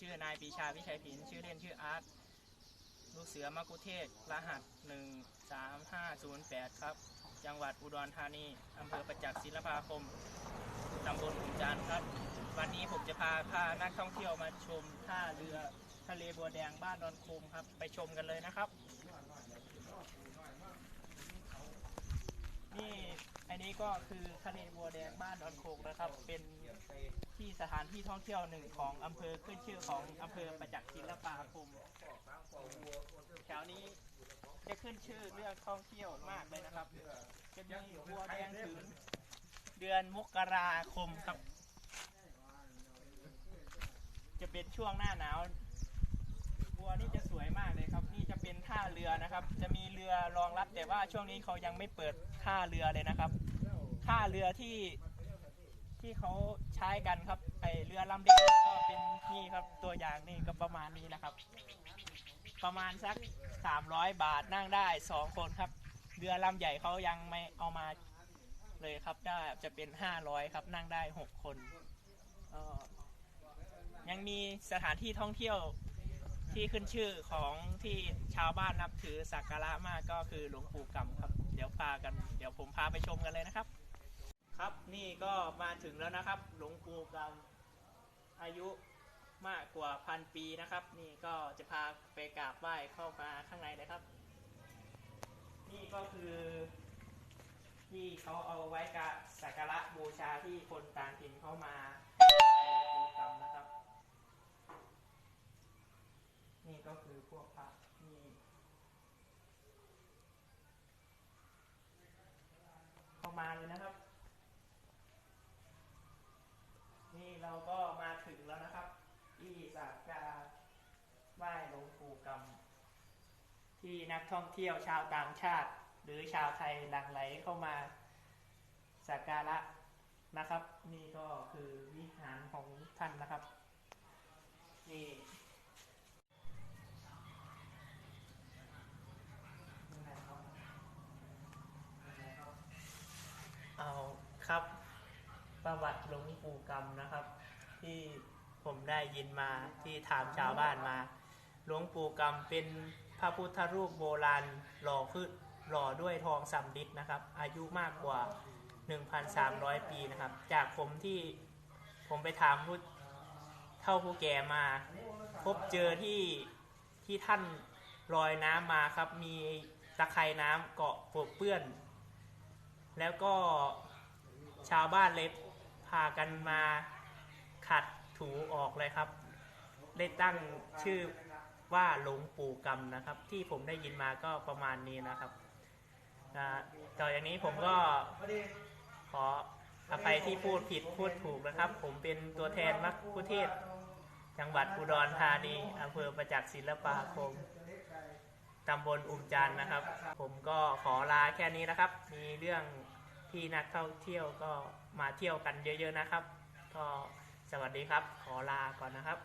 ชื่อนายปีชาวิชัยผิน ชื่อเล่นชื่ออาร์ต ลูกเสือมะกุเทศ รหัส 13508 ครับ จังหวัดอุดรธานี อำเภอประจักษ์ศิลปาคม ตำบลขุนจานทร์ครับ วันนี้ผมจะพาพานักท่องเที่ยวมาชมท่าเรือทะเลบัวแดงบ้านดอนโคมครับ ไปชมกันเลยนะครับ นี่อันนี้ก็คือทะเลบัวแดงบ้านดอนโคงนะครับ เป็น ที่สถานที่ท่องเที่ยวหนึ่งของอำเภอขึ้นชื่อของอำเภอประจักษ์ศิลปาคมแถวนี้จะขึ้นชื่อเรื่องท่องเที่ยวมากเลยนะครับ จะมีบัวแดงถึงเดือนมกราคมครับ จะเป็นช่วงหน้าหนาวบัวนี่จะสวยมากเลยครับ นี่จะเป็นท่าเรือนะครับ จะมีเรือรองรับแต่ว่าช่วงนี้เขายังไม่เปิดท่าเรือเลยนะครับท่าเรือที่ ที่เขาใช้กันครับไอเรือลำเล็กก็เป็นนี่ครับตัวอย่างนี่ก็ประมาณนี้นะครับ ประมาณสัก 300 บาทนั่งได้ 2 คนครับ เรือลำใหญ่เขายังไม่เอามาเลยครับได้จะเป็น 500 ครับนั่งได้ 6 คนออยังมีสถานที่ท่องเที่ยวที่ขึ้นชื่อของที่ชาวบ้านนับถือสักการะมากก็คือหลวงปู่กำครับ เดี๋ยวพากัน เดี๋ยวผมพาไปชมกันเลยนะครับ ครับนี่ก็ มาถึงแล้วนะครับ หลวงปู่กำอายุมากกว่าพันปีนะครับ นี่ก็จะพาไปกราบไหว้เข้ามาข้างในเลยครับ นี่ก็คือที่เขาเอาไว้กับสักการะบูชาที่คนต่างถิ่นเข้ามาหลวงปู่กำนะครับ นี่ก็คือพวกพระนี่เข้ามาเลยนะครับ นี่ เราก็มาถึงแล้วนะครับ ที่สักาไหว้หลวงปู่กำที่นักท่องเที่ยวชาวต่างชาติ หรือชาวไทยหลั่งไหลเข้ามาสักการะนะครับ นี่ก็คือวิหารของท่านนะครับ นี่เอาครับ ประวัติหลวงปู่กำนะครับ ที่ผมได้ยินมาที่ถามชาวบ้านมา หลวงปู่กำเป็นพระพุทธรูปโบราณหล่อขึ้นหล่อด้วยทองสำริดนะครับ อายุมากกว่า 1,300 ปีนะครับ จากผมที่ผมไปถามผู้เท่าผู้แก่มา พบเจอที่ที่ท่านลอยน้ำมาครับ มีตะไคร่น้ำเกาะปกเปื้อน แล้วก็ชาวบ้านเลย พากันมาขัดถูออกเลยครับ ได้ตั้งชื่อว่าหลวงปู่กำนะครับ ที่ผมได้ยินมาก็ประมาณนี้นะครับต่อจากนี้ผมก็ขออภัยที่พูดผิดพูดถูกนะครับ ผมเป็นตัวแทนมักคุเทศจังหวัดอุดรธานีอำเภอประจักษ์ศิลปาคมตำบลอุ่มจันนะครับ ผมก็ขอลาแค่นี้นะครับ มีเรื่อง ที่นักท่องเที่ยวก็มาเที่ยวกันเยอะ ๆนะครับ ก็สวัสดีครับ ขอลาก่อนนะครับ